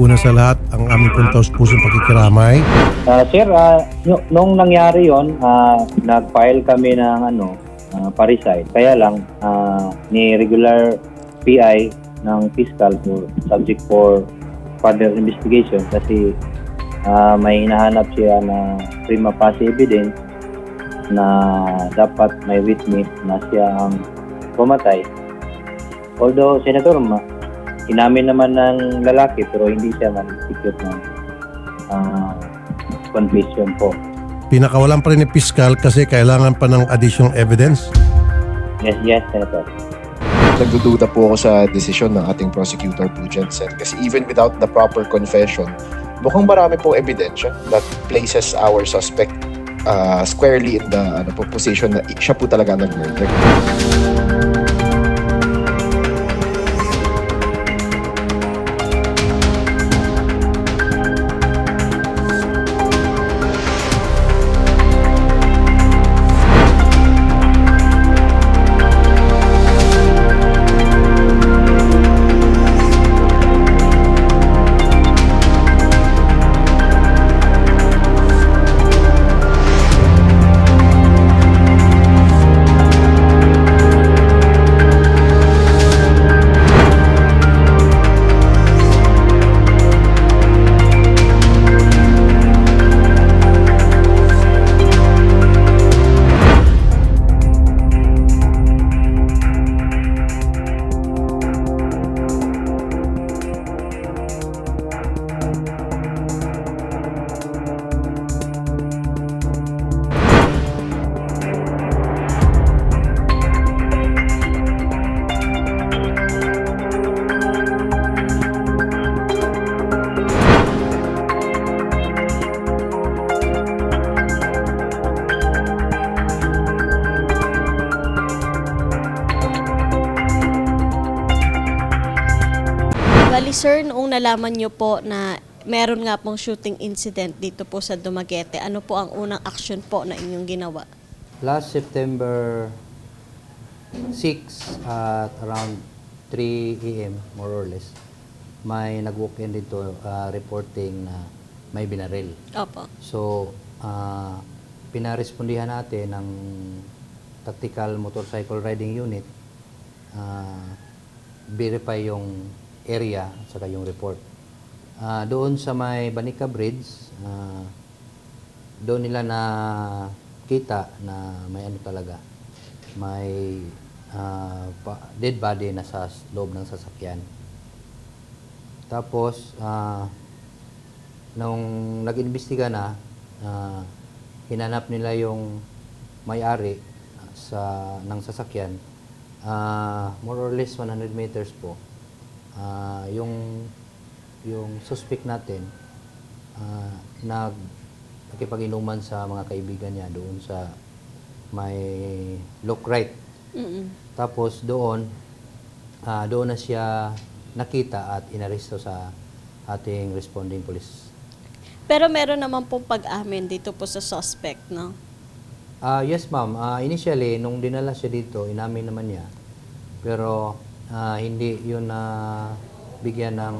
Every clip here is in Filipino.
Una sa lahat, ang aming puntaos pusong pakikiramay. Ah, sir, ah, no- nung nangyari yon, ah, nag-file kami ng ano, ah, parisite. Kaya lang, ah, ni regular PI ng fiscal for subject for further investigation kasi ah, may hinahanap siya na prima facie evidence na dapat may witness na siya ang pumatay. Although, Senator, ma, inamin naman ng lalaki pero hindi siya man-execute ng ah, confession po. Pinakawalan pa rin ni Piskal kasi kailangan pa ng additional evidence. Yes, yes, Senator. Nagdududa po ako sa desisyon ng ating prosecutor po, Jensen. Kasi even without the proper confession, mukhang marami pong ebidensya that places our suspect uh, squarely in the ano po, position na siya po talaga nag-murder. Sir, noong nalaman nyo po na meron nga pong shooting incident dito po sa Dumaguete, ano po ang unang action po na inyong ginawa? Last September 6 at around 3 a.m. more or less, may nag-walk-in dito uh, reporting na may binaril. Opo. So, uh, pinarespondihan natin ng Tactical Motorcycle Riding Unit uh, verify yung area at saka report. Ah, doon sa may Banica Bridge, ah, doon nila na kita na may ano talaga, may pa- dead body na sa loob ng sasakyan. Tapos, ah, nung nag-imbestiga na, ah, hinanap nila yung may-ari sa ng sasakyan, ah, more or less 100 meters po. Ah, yung yung suspect natin ah, nag nakipag-inuman sa mga kaibigan niya doon sa may look right. Mm-mm. Tapos doon ah, doon na siya nakita at inaresto sa ating responding police. Pero meron naman pong pag-amin dito po sa suspect, no? Ah, yes, ma'am. Ah, initially, nung dinala siya dito, inamin naman niya. Pero ah, hindi yun na bigyan ng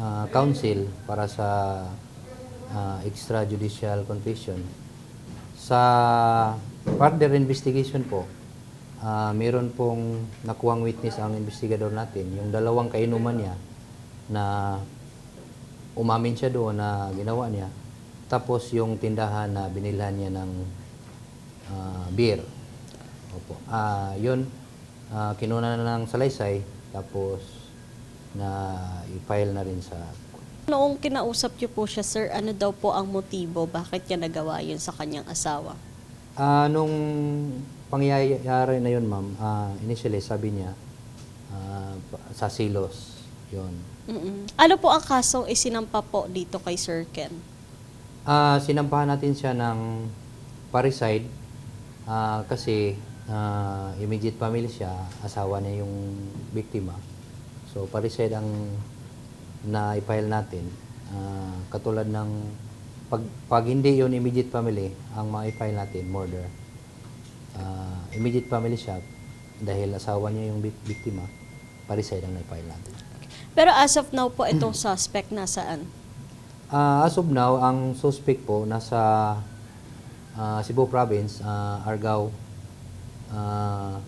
ah, counsel para sa ah, extrajudicial confession. Sa further investigation po, ah, meron pong nakuwang witness ang investigador natin, yung dalawang kainuman niya na umamin siya doon na ginawa niya. Tapos yung tindahan na binilhan niya ng ah, beer. Opo. Ah, yun, ah, kinuna na ng salaysay, tapos na i-file na rin sa Noong kinausap niyo po siya, sir, ano daw po ang motibo? Bakit niya nagawa yun sa kanyang asawa? Ah, nung pangyayari na yun, ma'am, ah, initially sabi niya, pa- sa silos, yun. Mm-mm. Ano po ang kasong isinampa po dito kay Sir Ken? Ah, sinampahan natin siya ng parricide ah, kasi ah, immediate family siya, asawa niya yung biktima. So parricide ang na i-file natin. Ah, katulad ng pag, pag hindi yon immediate family, ang ma-file natin murder. Ah, immediate family siya dahil asawa niya yung bik- biktima, parricide ang na-file natin. Pero as of now po, itong suspect nasaan? Ah, as of now, ang suspect po nasa ah, Cebu Province, ah, Argao. Ah,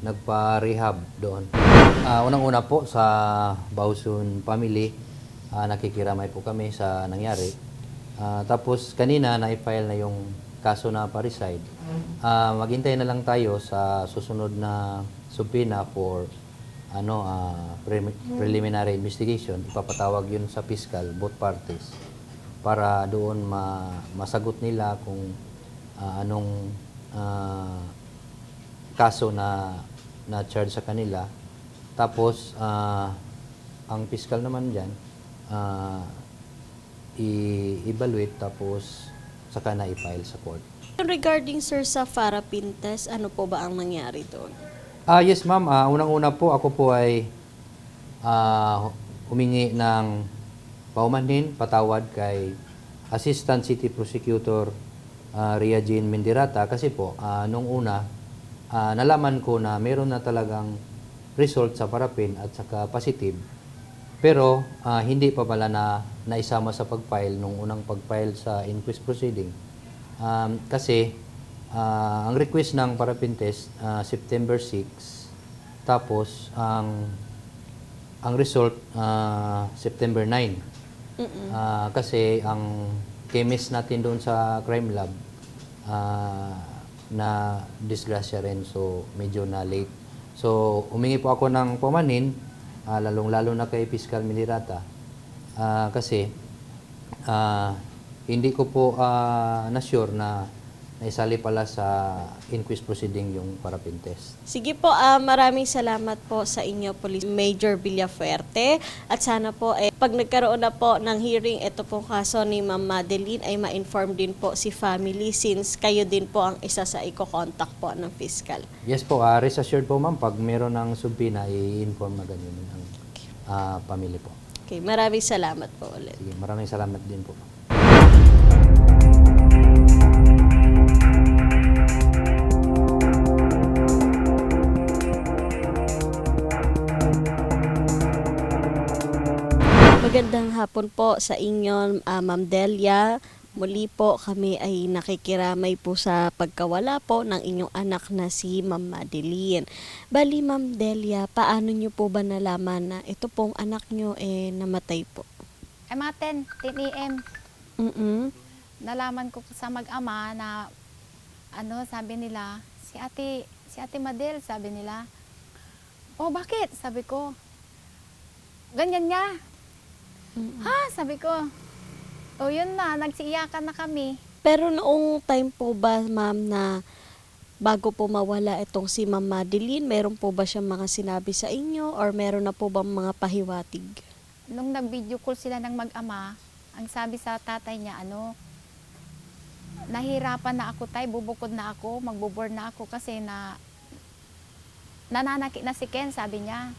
nagpa-rehab doon. Ah, unang-una po sa Bausun family, ah, nakikiramay po kami sa nangyari. Ah, tapos kanina na-file na yung kaso na parricide. Ah, maghintay na lang tayo sa susunod na subpoena for ano ah, pre- preliminary investigation. Ipapatawag yun sa fiscal, both parties, para doon ma- masagot nila kung ah, anong ah, kaso na na charge sa kanila. Tapos ah, ang fiscal naman diyan i-evaluate tapos saka na i-file sa court. Regarding sir sa Farah Pintes, ano po ba ang nangyari doon? Ah, yes ma'am. Ah, unang-una po ako po ay ah, humingi ng paumanhin, patawad kay Assistant City Prosecutor ah, Ria Jean Mendirata kasi po ah, nung una ah, nalaman ko na meron na talagang result sa parapin at saka positive. Pero ah, hindi pa pala na naisama sa pag-file nung unang pag-file sa inquest proceeding. Um, kasi ah, ang request ng parapin test ah, September 6 tapos ang ang result ah, September 9. Ah, kasi ang chemist natin doon sa crime lab ah, na disgrasya rin so medyo na late. So humingi po ako ng pumanin ah, lalong-lalo na kay Fiscal Milirata Ah, kasi ah, hindi ko po ah, na-sure na naisali pala sa inquest proceeding yung parapin test. Sige po, ah, maraming salamat po sa inyo, Police Major Villafuerte. At sana po, eh, pag nagkaroon na po ng hearing, ito po kaso ni Ma'am Madeline, ay ma-inform din po si family since kayo din po ang isa sa i-contact po ng fiscal. Yes po, ah, rest assured po ma'am, pag meron ng subpina, i-inform na ganyan ang ah, pamilya po. Okay, maraming salamat po ulit. Sige, maraming salamat din po. Magandang hapon po sa inyo, ah, Ma'am Delia. Muli po kami ay nakikiramay po sa pagkawala po ng inyong anak na si Ma'am Madeline. Bali, Ma'am Delia, paano niyo po ba nalaman na ito pong anak niyo eh namatay po? Ay mga 10, 10 a.m. Mm-mm. Nalaman ko sa mag-ama na ano, sabi nila, si ate, si ate Madel, sabi nila, oh bakit? Sabi ko, ganyan nga. Ha? Sabi ko, oh yun na, nagsiiyakan na kami. Pero noong time po ba, Ma'am, na bago po mawala itong si Ma'am Madeline, meron po ba siyang mga sinabi sa inyo or meron na po bang mga pahiwatig? Nung nag-video call sila ng mag-ama, ang sabi sa tatay niya, ano, nahirapan na ako tay, bubukod na ako, magbuborn na ako kasi na nananakit na si Ken, sabi niya.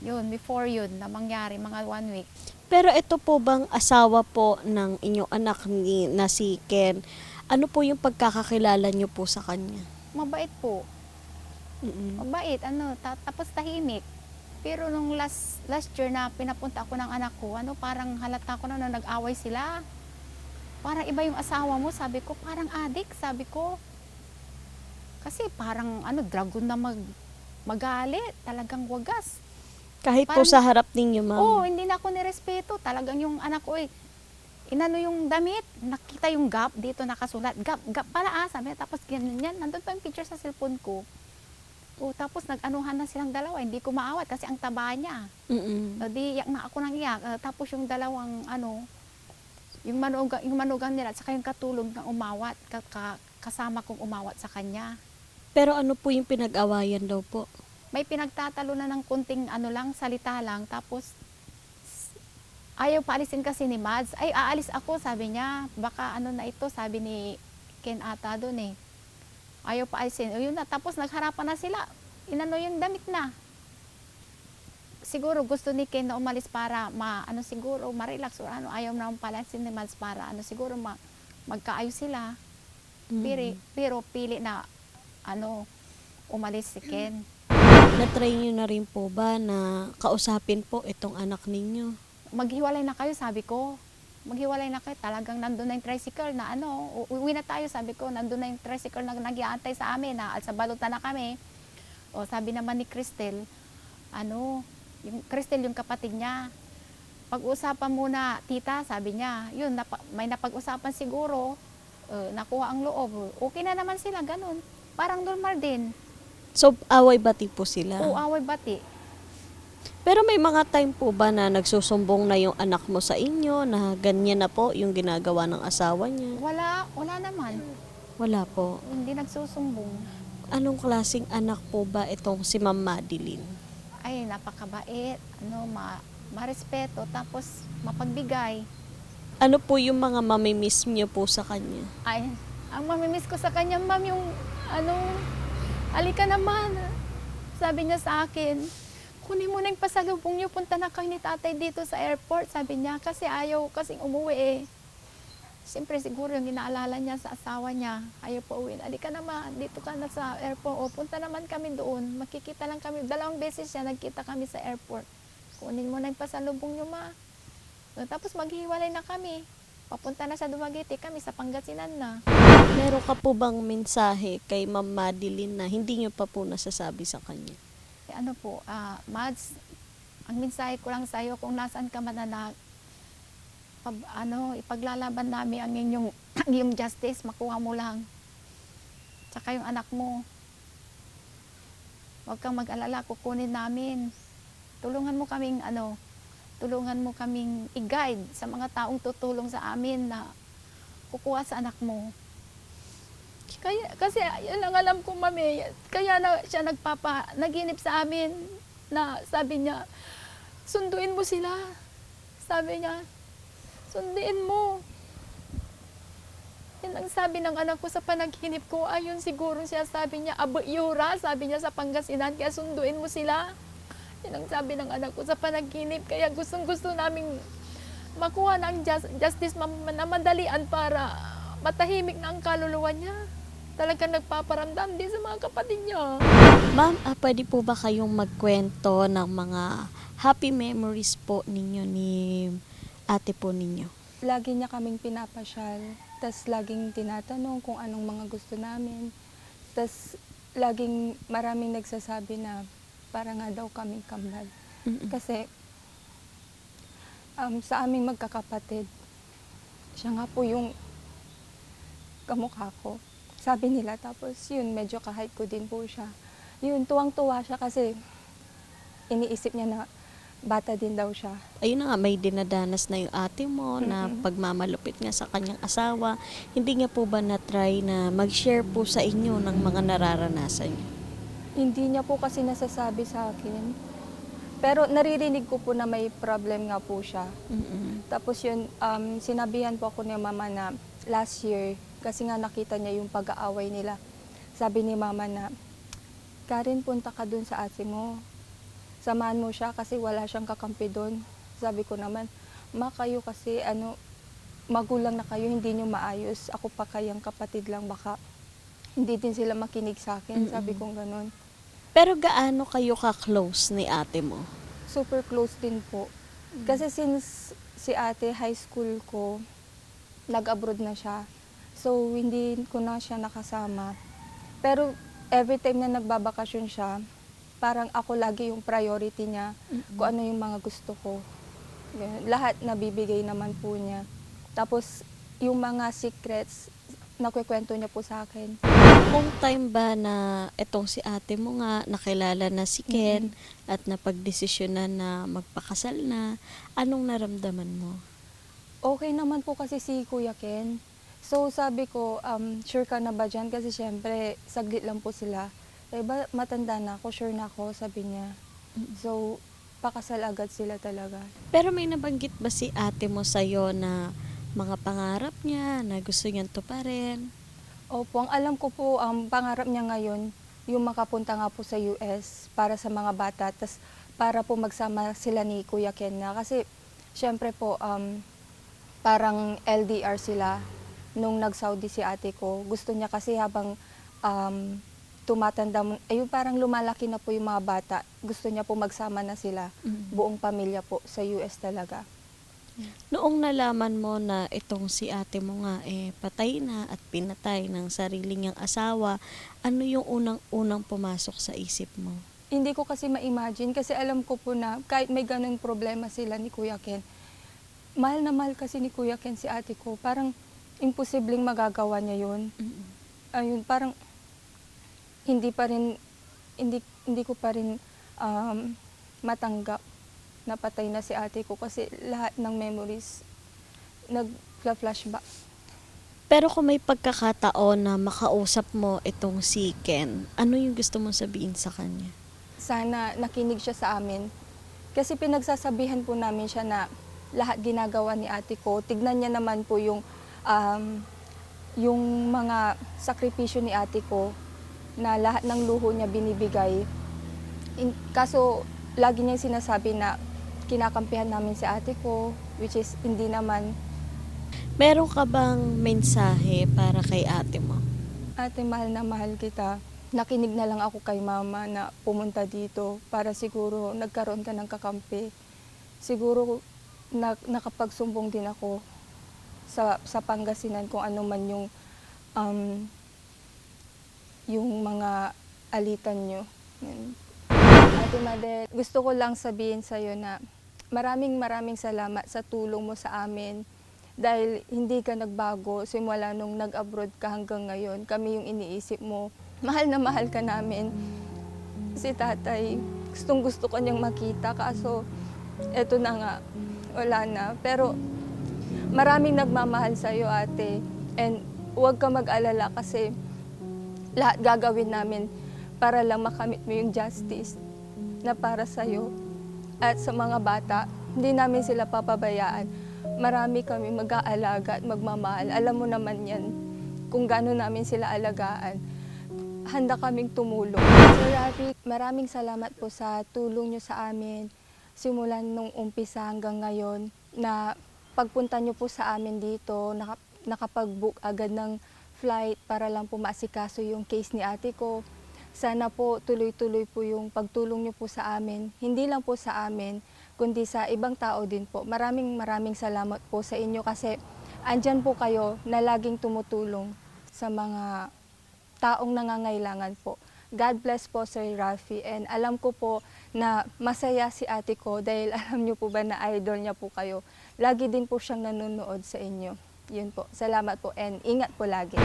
Yun, before yun, na mangyari, mga one week. Pero ito po bang asawa po ng inyong anak ni, na si Ken, ano po yung pagkakakilala niyo po sa kanya? Mabait po. Mm-mm. Mabait, ano, ta- tapos tahimik. Pero nung last last year na pinapunta ako ng anak ko, ano, parang halata ko na, na nag-away sila. Parang iba yung asawa mo, sabi ko, parang adik, sabi ko. Kasi parang ano, dragon na mag magalit, talagang wagas. Kahit po Parang- sa harap ninyo, ma'am. Oo, hindi na ako nirespeto. Talagang yung anak ko, eh, inano yung damit, nakita yung gap dito nakasulat. Gap, gap pala ah, sabi niya. Tapos ganyan yan, nandun pa yung picture sa cellphone ko. Oh, tapos nag-anuhan na silang dalawa, hindi ko maawat kasi ang taba niya. Mm-mm. O di iyak na ako ng iyak. Ah, tapos yung dalawang ano, yung manugang, yung manugang nila saka yung katulog ng umawat, ka- ka- kasama kong umawat sa kanya. Pero ano po yung pinag-awayan daw po? May pinagtatalo na ng kunting ano lang, salita lang. Tapos ayaw paalisin kasi ni Mads. Ay, aalis ako, sabi niya. Baka ano na ito, sabi ni Ken ata doon eh. Ayaw paalisin. O yun na, tapos nagharapan na sila. Inano yung damit na. Siguro gusto ni Ken na umalis para ma, ano siguro, ma-relax or ano, ayaw naman paalisin ni Mads para ano, siguro ma, magkaayos sila. Pero, pero pili na ano, umalis si Ken. Na-try nyo na rin po ba na kausapin po itong anak ninyo? maghiwalay na kayo, sabi ko. Maghiwalay na kayo. Talagang nandun na yung tricycle na ano, uwi na tayo, sabi ko. Nandun na yung tricycle na nag-iantay sa amin, na sa balutan na kami. O sabi naman ni Cristel, ano, yung Cristel yung kapatid niya. Pag-usapan muna, tita, sabi niya. Yun, napa- may napag-usapan siguro, eh, nakuha ang loob. Okay na naman sila, ganun. Parang normal din. So, away bati po sila? Oo, away bati. Pero may mga time po ba na nagsusumbong na yung anak mo sa inyo na ganyan na po yung ginagawa ng asawa niya? Wala, wala naman. Wala po. Hindi nagsusumbong. Anong klasing anak po ba itong si Ma'am Madeline? ay napakabait, ano, ma marespeto, tapos mapagbigay. Ano po yung mga mamimiss niyo po sa kanya? Ay, ang mamimiss ko sa kanya, ma'am, yung, ano, alika naman. Sabi niya sa akin, kunin mo na yung pasalubong niyo, punta na kayo ni tatay dito sa airport, sabi niya, kasi ayaw kasing umuwi eh. Siyempre siguro yung inaalala niya sa asawa niya, ayaw po uwi. Alika naman, dito ka na sa airport. O, punta naman kami doon. Makikita lang kami. Dalawang beses siya, nagkita kami sa airport. Kunin mo na yung pasalubong niyo, ma. Tapos maghiwalay na kami. Papunta na sa Dumaguete, kami sa Pangasinan na. Meron ka po bang mensahe kay Ma'am Madeline na hindi niyo pa po nasasabi sa kanya? Eh, ano po, ah, Mads, ang mensahe ko lang sa iyo kung nasaan ka man anak, pag, ano, ipaglalaban namin ang inyong, ang iyong justice, makuha mo lang. Tsaka yung anak mo. Huwag kang mag-alala, kukunin namin. Tulungan mo kaming, ano, tulungan mo kaming i-guide sa mga taong tutulong sa amin na kukuha sa anak mo. Kaya, kasi yun ang alam ko, mami. Kaya na siya nagpapa, naginip sa amin na sabi niya, sunduin mo sila. Sabi niya, sunduin mo. Yan ang sabi ng anak ko sa panaginip ko. Ayun siguro siya sabi niya, abo yura, sabi niya sa Pangasinan, kaya sunduin mo sila. Yan ang sabi ng anak ko sa panaginip. Kaya gustong gusto naming makuha ng jus- justice ma- na madalian para matahimik na ang kaluluwa niya. Talagang nagpaparamdam din sa mga kapatid niya. Ma'am, ah, pwede po ba kayong magkwento ng mga happy memories po ninyo ni ate po ninyo? Lagi niya kaming pinapasyal. Tapos laging tinatanong kung anong mga gusto namin. Tapos laging maraming nagsasabi na para nga daw kaming kambal. Mm-mm. Kasi um, sa aming magkakapatid, siya nga po yung kamukha ko. Sabi nila, tapos yun, medyo kahit ko din po siya. Yun, tuwang-tuwa siya kasi iniisip niya na bata din daw siya. Ayun na nga, may dinadanas na yung ate mo na Mm-mm. pagmamalupit nga sa kanyang asawa. Hindi nga po ba na-try na mag-share po sa inyo ng mga nararanasan niyo? Hindi niya po kasi nasasabi sa akin. Pero naririnig ko po na may problem nga po siya. Mm-mm. Tapos yun, um, sinabihan po ako ni mama na last year, kasi nga nakita niya yung pag-aaway nila. Sabi ni mama na, Karen, punta ka dun sa ate mo. Samahan mo siya kasi wala siyang kakampi doon. Sabi ko naman, ma kayo kasi ano, magulang na kayo, hindi nyo maayos. Ako pa kayang kapatid lang, baka hindi din sila makinig sa akin. Sabi Mm-mm. ko ganun. Pero gaano kayo ka-close ni ate mo? super close din po. Kasi since si ate high school ko, nag-abroad na siya. So, hindi ko na siya nakasama. Pero every time na nagbabakasyon siya, parang ako lagi yung priority niya, kung ano yung mga gusto ko. Ganun. Lahat nabibigay naman po niya. Tapos, yung mga secrets, nakukwento niya po sa akin. Kung time ba na itong si ate mo nga nakilala na si Ken at napagdesisyonan na magpakasal na, anong naramdaman mo? Okay naman po kasi si Kuya Ken. So sabi ko, um, sure ka na ba dyan? Kasi syempre, saglit lang po sila. Eh, ba, matanda na ako, sure na ako, sabi niya. So, pakasal agad sila talaga. Pero may nabanggit ba si ate mo sa'yo na mga pangarap niya na gusto niyang tuparin? Opo, ang alam ko po, ang pangarap niya ngayon, yung makapunta nga po sa US para sa mga bata, tas para po magsama sila ni Kuya Ken na. Kasi, syempre po, um, parang LDR sila nung nag-Saudi si ate ko. Gusto niya kasi habang um, tumatanda, ayun parang lumalaki na po yung mga bata. Gusto niya po magsama na sila, buong pamilya po sa US talaga. Noong nalaman mo na itong si ate mo nga eh patay na at pinatay ng sarili niyang asawa, ano yung unang-unang pumasok sa isip mo? Hindi ko kasi ma-imagine kasi alam ko po na kahit may ganung problema sila ni Kuya Ken, mahal na mahal kasi ni Kuya Ken si ate ko. Parang imposibleng magagawa niya yun. Ayun, parang hindi pa rin, hindi, hindi ko pa rin um, matanggap na patay na si ate ko kasi lahat ng memories nag-flashback. Pero kung may pagkakataon na makausap mo itong si Ken, ano yung gusto mong sabihin sa kanya? sana nakinig siya sa amin. Kasi pinagsasabihan po namin siya na lahat ginagawa ni ate ko. Tignan niya naman po yung, um, yung mga sakripisyo ni ate ko na lahat ng luho niya binibigay. In- kaso lagi niya sinasabi na kinakampihan namin si ate ko, which is hindi naman. Meron ka bang mensahe para kay ate mo? Ate, mahal na mahal kita. Nakinig na lang ako kay mama na pumunta dito para siguro nagkaroon ka ng kakampi. Siguro na, nakapagsumbong din ako sa, sa Pangasinan kung ano man yung um, yung mga alitan nyo. Ate Madel, gusto ko lang sabihin sa'yo na maraming maraming salamat sa tulong mo sa amin dahil hindi ka nagbago simula nung nag-abroad ka hanggang ngayon. Kami yung iniisip mo. Mahal na mahal ka namin. Si tatay, gustong gusto ko niyang makita kaso eto na nga, wala na. Pero maraming nagmamahal sa'yo ate and huwag ka mag-alala kasi lahat gagawin namin para lang makamit mo yung justice na para sa'yo at sa mga bata. Hindi namin sila papabayaan. Marami kami mag-aalaga at magmamahal. Alam mo naman yan kung gaano namin sila alagaan. Handa kaming tumulong. Sir Rafi, maraming salamat po sa tulong nyo sa amin. Simulan nung umpisa hanggang ngayon na pagpunta nyo po sa amin dito, naka, nakapag-book agad ng flight para lang po maasikaso yung case ni ate ko. Sana po tuloy-tuloy po yung pagtulong nyo po sa amin. Hindi lang po sa amin, kundi sa ibang tao din po. Maraming maraming salamat po sa inyo kasi andyan po kayo na laging tumutulong sa mga taong nangangailangan po. God bless po Sir Rafi and alam ko po na masaya si ate ko dahil alam niyo po ba na idol niya po kayo. Lagi din po siyang nanonood sa inyo. Yun po. Salamat po and ingat po lagi.